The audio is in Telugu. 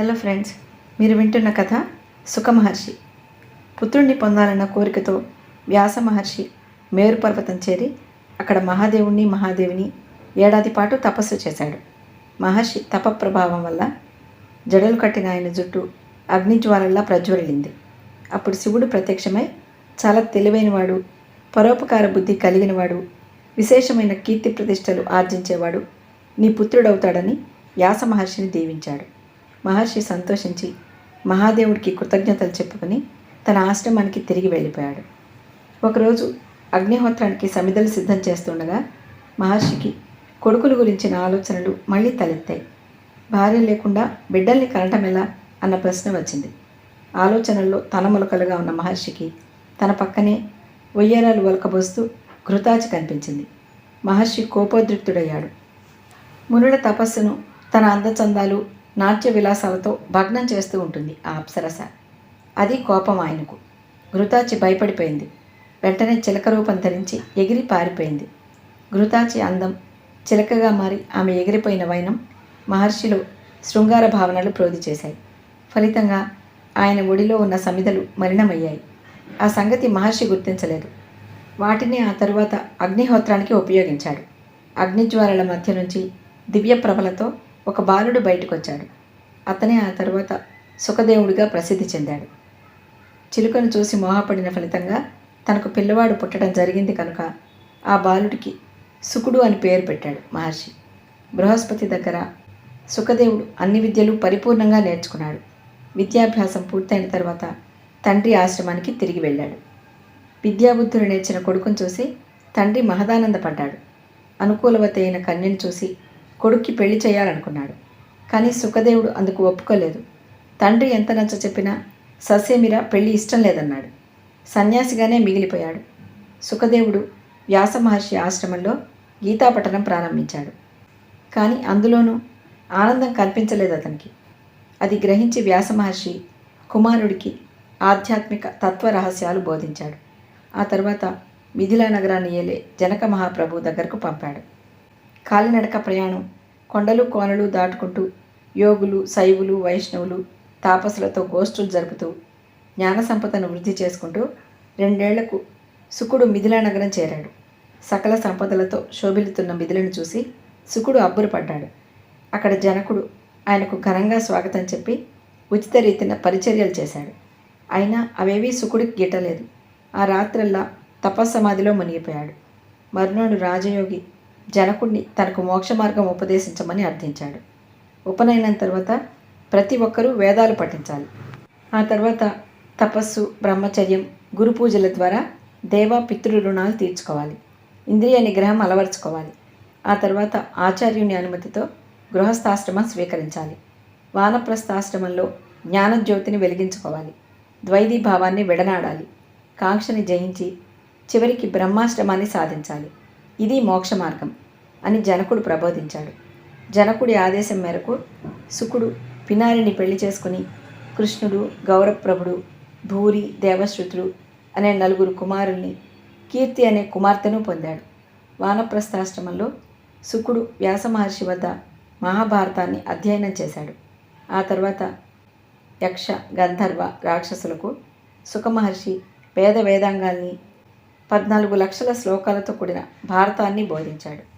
హలో ఫ్రెండ్స్ మీరు వింటున్న కథ సుఖమహర్షి పుత్రుణ్ణి పొందాలన్న కోరికతో వ్యాస మహర్షి మేరు పర్వతం చేరి అక్కడ మహాదేవుణ్ణి మహాదేవిని ఏడాది పాటు తపస్సు చేశాడు. మహర్షి తప ప్రభావం వల్ల జడలు కట్టిన ఆయన జుట్టు అగ్నిజ్వాలల్లా ప్రజ్వరిల్లింది అప్పుడు శివుడు ప్రత్యక్షమై చాలా తెలివైనవాడు పరోపకార బుద్ధి కలిగినవాడు విశేషమైన కీర్తి ప్రతిష్టలు ఆర్జించేవాడు నీ పుత్రుడవుతాడని వ్యాస మహర్షిని దీవించాడు. మహర్షి సంతోషించి మహాదేవుడికి కృతజ్ఞతలు చెప్పుకొని తన ఆశ్రమానికి తిరిగి వెళ్ళిపోయాడు. ఒకరోజు అగ్నిహోత్రానికి సమిధలు సిద్ధం చేస్తుండగా మహర్షికి కొడుకుల గురించిన ఆలోచనలు మళ్ళీ తలెత్తాయి. భార్య లేకుండా బిడ్డల్ని కనటం ఎలా? అన్న ప్రశ్న వచ్చింది. ఆలోచనల్లో తలములకలుగా ఉన్న మహర్షికి తన పక్కనే ఒయ్యారాలు ఒలకబోస్తూ ఘృతాచి కనిపించింది. మహర్షి కోపోద్రిక్తుడయ్యాడు. మునుల తపస్సును తన అందచందాలు నాట్య విలాసాలతో భగ్నం చేస్తూ ఉంటుంది ఆ అప్సరస. అది కోపం ఆయనకు. ఘృతాచి భయపడిపోయింది. వెంటనే చిలక రూపం ధరించి ఎగిరి పారిపోయింది. ఘృతాచి అందం చిలకగా మారి ఆమె ఎగిరిపోయిన వైనం మహర్షిలో శృంగార భావనలు ప్రోధి చేశాయి. ఫలితంగా ఆయన ఒడిలో ఉన్న సమిధలు మలినమయ్యాయి. ఆ సంగతి మహర్షి గుర్తించలేదు. వాటిని ఆ తరువాత అగ్నిహోత్రానికి ఉపయోగించాడు. అగ్నిజ్వాలల మధ్య నుంచి దివ్య ప్రభలతో ఒక బాలుడు బయటకొచ్చాడు. అతనే ఆ తర్వాత సుఖదేవుడిగా ప్రసిద్ధి చెందాడు. చిలుకను చూసి మోహపడిన ఫలితంగా తనకు పిల్లవాడు పుట్టడం జరిగింది కనుక ఆ బాలుడికి సుకుడు అని పేరు పెట్టాడు మహర్షి. బృహస్పతి దగ్గర సుఖదేవుడు అన్ని విద్యలు పరిపూర్ణంగా నేర్చుకున్నాడు. విద్యాభ్యాసం పూర్తయిన తర్వాత తండ్రి ఆశ్రమానికి తిరిగి వెళ్ళాడు. విద్యాబుద్ధులు నేర్చిన కొడుకును చూసి తండ్రి మహదానందపడ్డాడు. అనుకూలవతి అయిన కన్యను చూసి కొడుక్కి పెళ్ళి చేయాలనుకున్నాడు. కానీ సుఖదేవుడు అందుకు ఒప్పుకోలేదు. తండ్రి ఎంత నచ్చ చెప్పినా ససేమిర పెళ్ళి ఇష్టం లేదన్నాడు. సన్యాసిగానే మిగిలిపోయాడు. సుఖదేవుడు వ్యాస మహర్షి ఆశ్రమంలో గీతాపఠనం ప్రారంభించాడు. కానీ అందులోనూ ఆనందం కనిపించలేదు అతనికి. అది గ్రహించి వ్యాస మహర్షి కుమారుడికి ఆధ్యాత్మిక తత్వ రహస్యాలు బోధించాడు. ఆ తర్వాత మిథిలా నగరాన్ని ఏలే జనక మహాప్రభు దగ్గరకు పంపాడు. కాలినడక ప్రయాణం కొండలు కోనలు దాటుకుంటూ యోగులు శైవులు వైష్ణవులు తాపసులతో గోష్ఠులు జరుపుతూ జ్ఞాన సంపదను వృద్ధి చేసుకుంటూ రెండేళ్ళకు సుకుడు మిథిలా నగరం చేరాడు. సకల సంపదలతో శోభిల్లుతున్న మిథిలను చూసి సుకుడు అబ్బురపడ్డాడు అక్కడ జనకుడు ఆయనకు ఘనంగా స్వాగతం చెప్పి ఉచిత రీతిన పరిచర్యలు చేశాడు. అయినా అవేవీ సుకుడికి గిట్టలేదు ఆ రాత్రల్లా తపస్సమాధిలో మునిగిపోయాడు. మర్నాడు రాజయోగి జనకుణ్ణి తనకు మోక్ష మార్గం ఉపదేశించమని అర్థించాడు. ఉపనయనం తర్వాత ప్రతి ఒక్కరూ వేదాలు పఠించాలి. ఆ తర్వాత తపస్సు బ్రహ్మచర్యం గురు పూజల ద్వారా దేవ పితృ రుణాలు తీర్చుకోవాలి. ఇంద్రియ నిగ్రహం అలవర్చుకోవాలి. ఆ తర్వాత ఆచార్యుని అనుమతితో గృహస్థాశ్రమం స్వీకరించాలి. వానప్రస్థాశ్రమంలో జ్ఞానజ్యోతిని వెలిగించుకోవాలి. ద్వైదీ భావాన్ని విడనాడాలి. కాంక్షని జయించి చివరికి బ్రహ్మాశ్రమాన్ని సాధించాలి. ఇది మోక్ష మార్గం అని జనకుడు ప్రబోధించాడు. జనకుడి ఆదేశం మేరకు సుకుడు పినారిని పెళ్ళి చేసుకుని కృష్ణుడు గౌరవప్రభుడు భూరి దేవశ్రుతుడు అనే నలుగురు కుమారుల్ని కీర్తి అనే కుమార్తెను పొందాడు. వానప్రస్థాశ్రమంలో సుకుడు వ్యాస మహర్షి వద్ద మహాభారతాన్ని అధ్యయనం చేశాడు. ఆ తర్వాత యక్ష గంధర్వ రాక్షసులకు సుఖమహర్షి వేద వేదాంగాల్ని పద్నాలుగు లక్షల శ్లోకాలతో కూడిన భారతాన్ని బోధించాడు.